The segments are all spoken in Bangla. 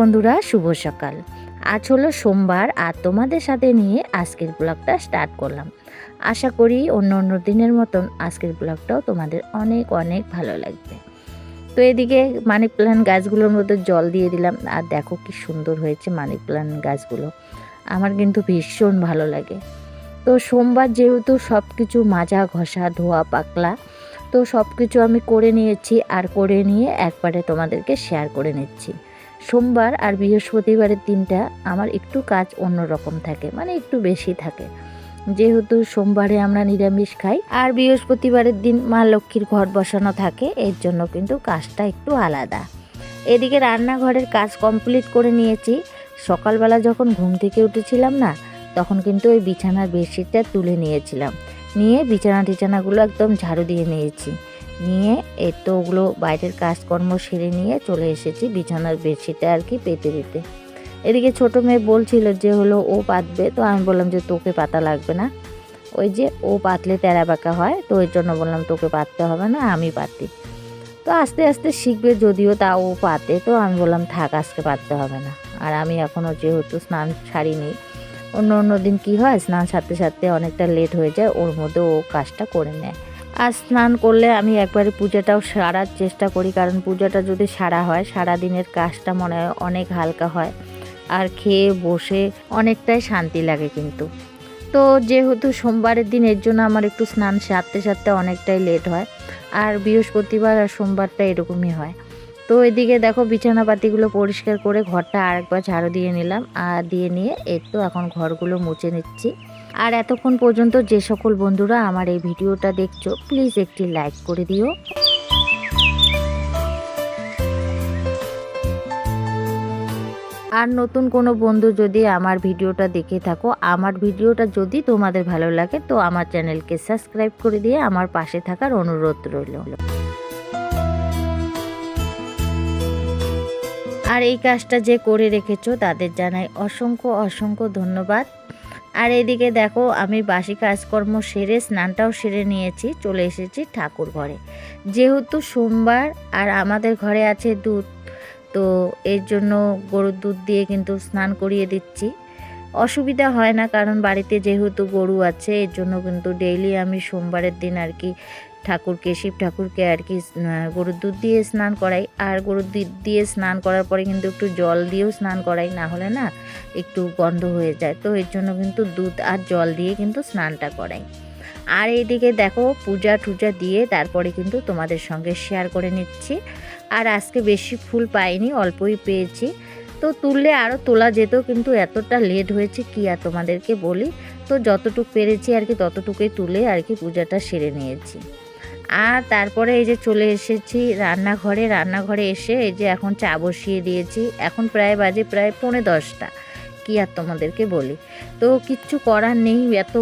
বন্ধুরা, শুভ সকাল। আজ হলো সোমবার, আর তোমাদের সাথে নিয়ে আজকের ব্লগটা স্টার্ট করলাম। আশা করি অন্য অন্য দিনের মতন আজকের ব্লগটাও তোমাদের অনেক অনেক ভালো লাগবে। তো এদিকে মানি প্ল্যান্ট গাছগুলোর মধ্যে জল দিয়ে দিলাম, আর দেখো কি সুন্দর হয়েছে মানি প্ল্যান্ট গাছগুলো। আমার কিন্তু ভীষণ ভালো লাগে। তো সোমবার যেহেতু সব কিছু মাজা ঘষা, ধোয়া, পাকলা, তো সব কিছু আমি করে নিয়েছি, আর করে নিয়ে একবারে তোমাদেরকে শেয়ার করে নিচ্ছি। সোমবার আর বৃহস্পতিবারের দিনটা আমার একটু কাজ অন্যরকম থাকে মানে একটু বেশি থাকে। যেহেতু সোমবারে আমরা নিরামিষ খাই আর বৃহস্পতিবারের দিন মা লক্ষ্মীর ঘর বসানো থাকে, এর জন্য কিন্তু কাজটা একটু আলাদা। এদিকে রান্নাঘরের কাজ কমপ্লিট করে নিয়েছি। সকালবেলা যখন ঘুম থেকে উঠেছিলাম না, তখন কিন্তু ওই বিছানার বেডশিটটা তুলে নিয়েছিলাম। নিয়ে বিছানা টিছানাগুলো একদম ঝাড়ু দিয়ে নিয়েছি। নিয়ে এই তো ওগুলো বাইরের কাজকর্ম সেরে নিয়ে চলে এসেছি বিছানার বেডশিটে আর কি পেতে দিতে। এদিকে ছোট মেয়ে বলছিল যে হলো ও পাতবে, তো আমি বললাম যে তোকে পাতা লাগবে না। ওই যে ও পাতলে তেরা বাঁকা হয়, তো ওই জন্য বললাম তোকে পাততে হবে না, আমি পাতি তো আস্তে আস্তে শিখবে যদিও তা ও পাতে, তো আমি বললাম থাক, আজকে পাততে হবে না। আর আমি এখনও যেহেতু স্নান সারিনি, অন্য অন্য দিন কী হয়, স্নান সারতে সারতে অনেকটা লেট হয়ে যায়, ওর মধ্যে ও কাজটা করে নেয়। আর স্নান করলে আমি একবারে পূজাটাও সারার চেষ্টা করি, কারণ পূজাটা যদি সারা হয় সারা দিনের কাজটা মনে হয় অনেক হালকা হয়। আর খেয়ে বসে অনেকটাই শান্তি লাগে কিন্তু। তো যেহেতু সোমবারের দিন, এর জন্য আমার একটু স্নান সারতে সারতে অনেকটাই লেট হয়। আর বৃহস্পতিবার আর সোমবারটা এরকমই হয়। তো এদিকে দেখো বিছানাপাতিগুলো পরিষ্কার করে ঘরটা আরেকবার ঝাড়ু দিয়ে নিলাম। আর দিয়ে নিয়ে একটু এখন ঘরগুলো মুছে নিচ্ছি। আর এতক্ষণ পর্যন্ত যে সকল বন্ধুরা আমার এই ভিডিওটা দেখছ প্লিজ একটি লাইক করে দিও। আর নতুন কোনো বন্ধু যদি আমার ভিডিওটা দেখে থাকো, আমার ভিডিওটা যদি তোমাদের ভালো লাগে, তো আমার চ্যানেলকে সাবস্ক্রাইব করে দিয়ে আমার পাশে থাকার অনুরোধ রইল। আর এই কাজটা যে করে রেখেছো, তাদের জানাই অসংখ্য অসংখ্য ধন্যবাদ। আর এদিকে দেখো, আমি বাসি কাজকর্ম সেরে স্নানটাও সেরে নিয়েছি, চলে এসেছি ঠাকুর ঘরে। যেহেতু সোমবার আর আমাদের ঘরে আছে দুধ, তো এর জন্য গরুর দুধ দিয়ে কিন্তু স্নান করিয়ে দিচ্ছি। অসুবিধা হয় না, কারণ বাড়িতে যেহেতু গরু আছে, এর জন্য কিন্তু ডেইলি আমি সোমবারের দিন আর কি ঠাকুরকে, শিব ঠাকুরকে আর কি গরুর দুধ দিয়ে স্নান করাই। আর গরুর দুধ দিয়ে স্নান করার পরে কিন্তু একটু জল দিয়েও স্নান করাই, না হলে না একটু গন্ধ হয়ে যায়। তো এর জন্য কিন্তু দুধ আর জল দিয়ে কিন্তু স্নানটা করাই। আর এইদিকে দেখো পূজা টুজা দিয়ে তারপরে কিন্তু তোমাদের সঙ্গে শেয়ার করে নিচ্ছি। আর আজকে বেশি ফুল পাইনি, অল্পই পেয়েছি। তো তুললে আরও তোলা যেত কিন্তু এতটা লেট হয়েছে কি আর তোমাদেরকে বলি। তো যতটুকু পেরেছি আর কি, ততটুকুই তুলে আর কি পূজাটা সেরে নিয়েছি। আর তারপরে এই যে চলে এসেছি রান্নাঘরে। রান্নাঘরে এসে এই যে এখন চা বসিয়ে দিয়েছি। এখন প্রায় বাজে প্রায় পৌনে দশটা। কি আর তোমাদেরকে বলি? তো কিচ্ছু করার নেই। এত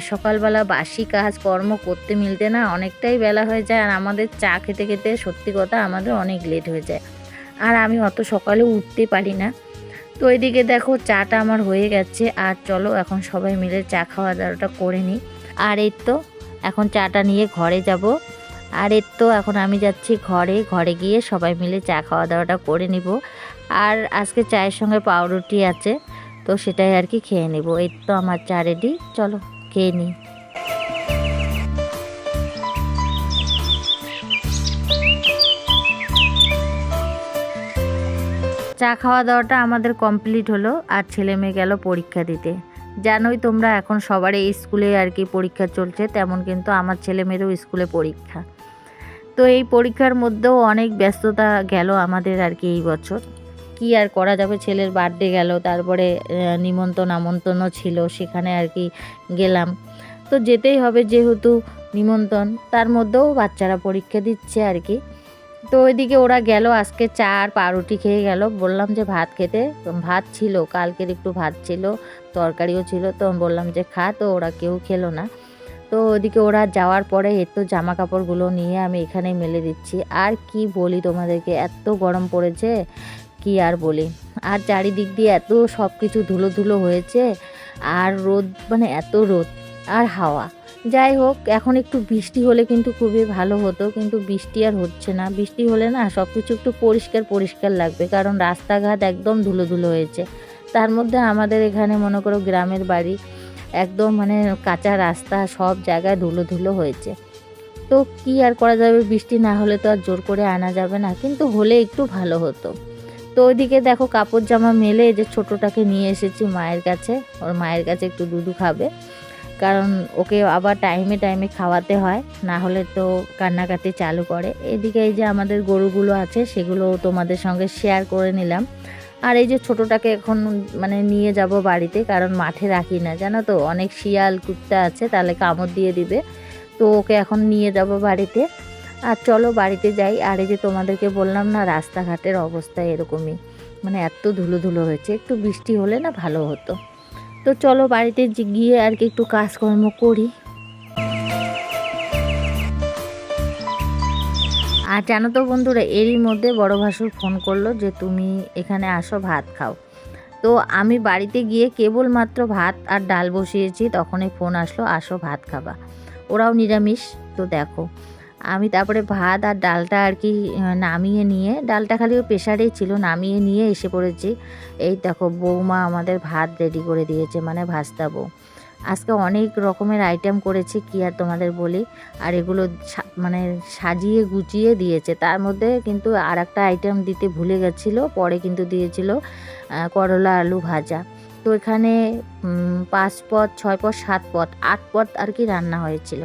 সকালবেলা বাসি কাজ, কর্ম করতে মিলতে না অনেকটাই বেলা হয়ে যায়। আর আমাদের চা খেতে খেতে সত্যি কথা আমাদের অনেক লেট হয়ে যায়। আর আমি অত সকালে উঠতে পারি না। তো এদিকে দেখো চাটা আমার হয়ে গেছে। আর চলো এখন সবাই মিলে চা খাওয়া দাওয়াটা করে নিই। আর এই তো এখন চাটা নিয়ে ঘরে যাব। আর এর তো এখন আমি যাচ্ছি ঘরে ঘরে গিয়ে সবাই মিলে চা খাওয়া দাওয়াটা করে নিব। আর আজকে চায়ের সঙ্গে পাউরুটি আছে, তো সেটাই আর কি খেয়ে নেব। এই তো আমার চা রেডি চলো খেয়ে নিই। চা খাওয়া দাওয়াটা আমাদের কমপ্লিট হলো, আর ছেলে মেয়ে গেল পরীক্ষা দিতে। জানোই তোমরা এখন সবারই স্কুলে আর কি পরীক্ষা চলছে, তেমন কিন্তু আমার ছেলে মেয়েরও স্কুলে পরীক্ষা। তো এই পরীক্ষার মধ্যেও অনেক ব্যস্ততা গেল আমাদের আর কি এই বছর। কি আর করা যাবে, ছেলের বার্থডে গেল, তারপরে নিমন্ত্রণ আমন্ত্রণও ছিল, সেখানে আর কি গেলাম। তো যেতেই হবে যেহেতু নিমন্ত্রণ, তার মধ্যেও বাচ্চারা পরীক্ষা দিচ্ছে আর কি। তো ওইদিকে ওরা গেল, আজকে চা আর পাউরুটি খেয়ে গেল। বললাম যে ভাত খেতে, ভাত ছিল, কালকের একটু ভাত ছিল, তরকারিও ছিল, তো বললাম যে খা, তো ওরা কেউ খেলো না। তো ওদিকে ওরা যাওয়ার পরে এত জামা কাপড়গুলো নিয়ে আমি এখানে মেলে দিচ্ছি। আর কি বলি তোমাদেরকে, এত গরম পড়েছে, কি আর বলি। আর চারিদিক দিয়ে এত সব কিছু ধুলো ধুলো হয়েছে, আর রোদ মানে এত রোদ। আর হাওয়া। যাই হোক, এখন একটু বৃষ্টি হলে কিন্তু খুবই ভালো হতো, কিন্তু বৃষ্টি আর হচ্ছে না। বৃষ্টি হলে না সব কিছু একটু পরিষ্কার পরিষ্কার লাগবে, কারণ রাস্তাঘাট একদম ধুলো ধুলো হয়েছে। তার মধ্যে আমাদের এখানে মনে করো গ্রামের বাড়ি, একদম মানে কাঁচা রাস্তা, সব জায়গায় ধুলো ধুলো হয়েছে। তো কি আর করা যাবে, বৃষ্টি না হলে তো আর জোর করে আনা যাবে না, কিন্তু হলে একটু ভালো হতো। তো ওইদিকে দেখো কাপড় জামা মেলে যে ছোটোটাকে নিয়ে এসেছি মায়ের কাছে, ওর মায়ের কাছে একটু দুধু খাবে। কারণ ওকে আবার টাইমে টাইমে খাওয়াতে হয়, না হলে তো কান্নাকাটি চালু করে। এদিকে এই যে আমাদের গরুগুলো আছে, সেগুলো তোমাদের সঙ্গে শেয়ার করে নিলাম। আর এই যে ছোটোটাকে এখন মানে নিয়ে যাব বাড়িতে, কারণ মাঠে রাখি না, জানো তো? অনেক শিয়াল, কুত্তা আছে, তাহলে কামড় দিয়ে দিবে। তো ওকে এখন নিয়ে যাব বাড়িতে। আর চলো বাড়িতে যাই। আর এই যে তোমাদেরকে বললাম না, রাস্তাঘাটের অবস্থা এরকমই। মানে এত ধুলো ধুলো হয়েছে, একটু বৃষ্টি হলে না ভালো হতো। তো চলো বাড়িতে গিয়ে আর কি একটু কাজকর্ম করি। আর জানো তো বন্ধুরা, এরই মধ্যে বড় ভাসুর ফোন করল যে, তুমি এখানে আসো, ভাত খাও। তো আমি বাড়িতে গিয়ে কেবলমাত্র ভাত আর ডাল বসিয়েছি, তখনই ফোন আসলো, আসো, ভাত খাবা। ওরাও নিরামিষ, তো দেখো। আমি তারপরে ভাত আর ডালটা আর কি নামিয়ে নিয়ে, ডালটা খালি প্রেশারেই ছিল, নামিয়ে নিয়ে এসে পড়েছি। এই দেখো বৌমা আমাদের ভাত রেডি করে দিয়েছে মানে ভাজতা বউ। আজকে অনেক রকমের আইটেম করেছি, কি আর তোমাদের বলি। আর এগুলো মানে সাজিয়ে গুছিয়ে দিয়েছে। তার মধ্যে কিন্তু আর একটা আইটেম দিতে ভুলে গেছিল, পরে কিন্তু দিয়েছিল করলা আলু ভাজা। তো এখানে পাঁচ পদ, ছয় পদ, সাত পদ, আট পদ আর কি রান্না হয়েছিল।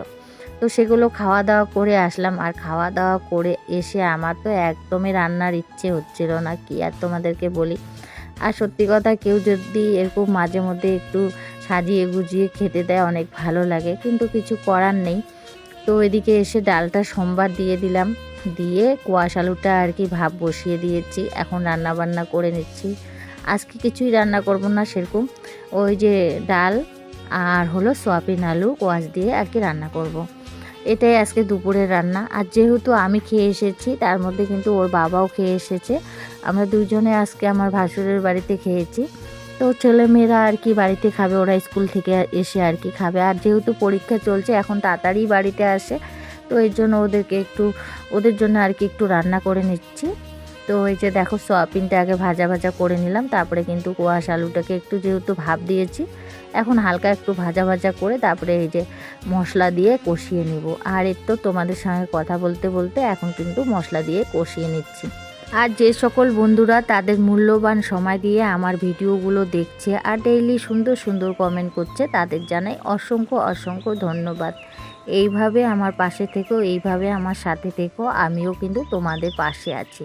তো সেগুলো খাওয়া দাওয়া করে আসলাম। আর খাওয়া দাওয়া করে এসে আমার তো একদমই রান্নার ইচ্ছে হচ্ছিল না, কি আর তোমাদেরকে বলি? আর সত্যি কথা কেউ যদি এরকম মাঝে মধ্যে একটু সাজিয়ে গুজিয়ে খেতে দেয়, অনেক ভালো লাগে। কিন্তু কিছু করার নেই। তো এদিকে এসে ডালটা সোমবার দিয়ে দিলাম। দিয়ে কোয়াশ আলুটা আর কি ভাব বসিয়ে দিয়েছি। এখন রান্না বান্না করে নিচ্ছি। আজকে কিছুই রান্না করব না সেরকম। ওই যে ডাল আর হলো সোয়াবিন আলু কোয়াশ দিয়ে আর কি রান্না করব। এটাই আজকে দুপুরের রান্না। আর যেহেতু আমি খেয়ে এসেছি, তার মধ্যে কিন্তু ওর বাবাও খেয়ে এসেছে। আমরা দুজনে আজকে আমার ভাসুরের বাড়িতে খেয়েছি। তো ছেলেমেয়েরা আর কি বাড়িতে খাবে, ওরা স্কুল থেকে এসে আর কি খাবে। আর যেহেতু পরীক্ষা চলছে, এখন তাড়াতাড়ি বাড়িতে আসে। তো এর জন্য ওদেরকে একটু, ওদের জন্য আর কি একটু রান্না করে নিচ্ছি। তো এই যে দেখো, সোয়াবিনটা আগে ভাজা ভাজা করে নিলাম। তারপরে কিন্তু কোয়াশ আলুটাকে একটু যেহেতু ভাপ দিয়েছি এখন হালকা একটু ভাজা ভাজা করে তারপরে এই যে মশলা দিয়ে কষিয়ে নিব। আর এর তো তোমাদের সঙ্গে কথা বলতে বলতে এখন কিন্তু মশলা দিয়ে কষিয়ে নিচ্ছি। আর যে সকল বন্ধুরা তাদের মূল্যবান সময় দিয়ে আমার ভিডিওগুলো দেখছে আর ডেইলি সুন্দর সুন্দর কমেন্ট করছে, তাদের জানাই অসংখ্য অসংখ্য ধন্যবাদ। এইভাবে আমার পাশে থেকো, এইভাবে আমার সাথে থেকো, আমিও কিন্তু তোমাদের পাশে আছি।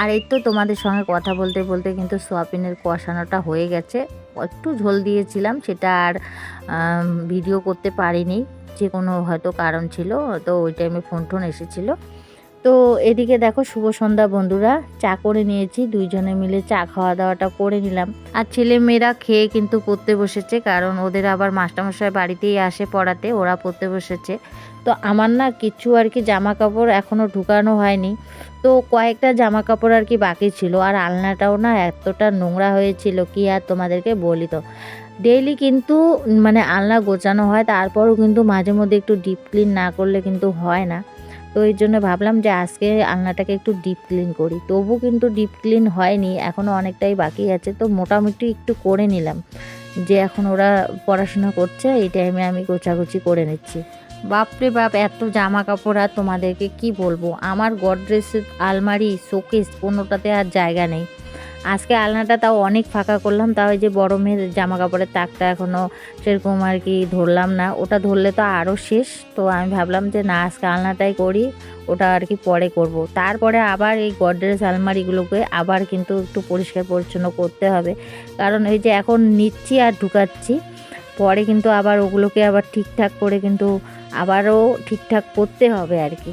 আর এই তো তোমাদের সঙ্গে কথা বলতে বলতে কিন্তু সোয়াবিনের কষানোটা হয়ে গেছে। একটু ঝোল দিয়েছিলাম, সেটা আর ভিডিও করতে পারিনি। যে কোনো হয়তো কারণ ছিল, তো ওই টাইমে ফোন টোন এসেছিল। তো এদিকে দেখো শুভ সন্ধ্যা বন্ধুরা, চা করে নিয়েছি, দুইজনে মিলে চা খাওয়া দাওয়াটা করে নিলাম। আর ছেলে মেয়েরা খেয়ে কিন্তু পড়তে বসেছে, কারণ ওদের আবার মাস্টারমশাই বাড়িতেই আসে পড়াতে, ওরা পড়তে বসেছে। তো আমার না কিছু আর কি জামা কাপড় এখনও ঢুকানো হয়নি। তো কয়েকটা জামা কাপড় আর কি বাকি ছিল, আর আলনাটাও না এতটা নোংরা হয়েছিল কি আর তোমাদেরকে বলি তো। ডেইলি কিন্তু মানে আলনা গোছানো হয়, তারপরও কিন্তু মাঝে মধ্যে একটু ডিপ ক্লিন না করলে কিন্তু হয় না। তো এই জন্য ভাবলাম যে আজকে আলনাটাকে একটু ডিপ ক্লিন করি। তবু কিন্তু ডিপ ক্লিন হয়নি এখনও অনেকটাই বাকি আছে, তো মোটামুটি একটু করে নিলাম। যে এখন ওরা পড়াশোনা করছে, এই টাইমে আমি গোছাগুছি করে নিচ্ছি। বাপরে বাপ, এত জামা কাপড় আর তোমাদেরকে কি বলব? আমার গডরেজের আলমারি, শোকেস, কোনোটাতে আর জায়গা নেই। আজকে আলনাটা তাও অনেক ফাঁকা করলাম তাও যে বড় মেয়ের জামা কাপড়ের তাকটা এখনও সেরকম আর কি ধরলাম না। ওটা ধরলে তো আরও শেষ। তো আমি ভাবলাম যে না, আজকে আলনাটাই করি, ওটা আর কি পরে করব। তারপরে আবার এই গডরেজ আলমারিগুলোকে আবার কিন্তু একটু পরিষ্কার পরিচ্ছন্ন করতে হবে। কারণ এই যে এখন নিচ্ছি আর ঢুকাচ্ছি, পরে কিন্তু আবার ওগুলোকে আবার ঠিকঠাক করে কিন্তু আবারও ঠিকঠাক করতে হবে আর কি।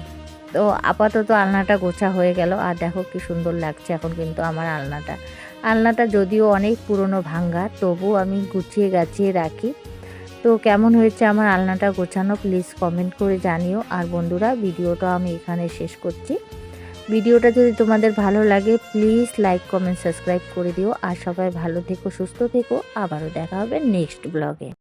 তো আপাতত আলনাটা গোছা হয়ে গেল। আর দেখো কি সুন্দর লাগছে এখন কিন্তু আমার আলনাটা। আলনাটা যদিও অনেক পুরনো ভাঙ্গা তবু আমি গুছিয়ে গাছিয়ে রাখি। তো কেমন হয়েছে আমার আলনাটা গোছানো প্লিজ কমেন্ট করে জানিও। আর বন্ধুরা, ভিডিওটা আমি এখানে শেষ করছি। ভিডিওটা যদি তোমাদের ভালো লাগে, প্লিজ লাইক কমেন্ট সাবস্ক্রাইব করে দিও। আর সবাই ভালো থেকো, সুস্থ থেকো। আবারও দেখা হবে নেক্সট ব্লগে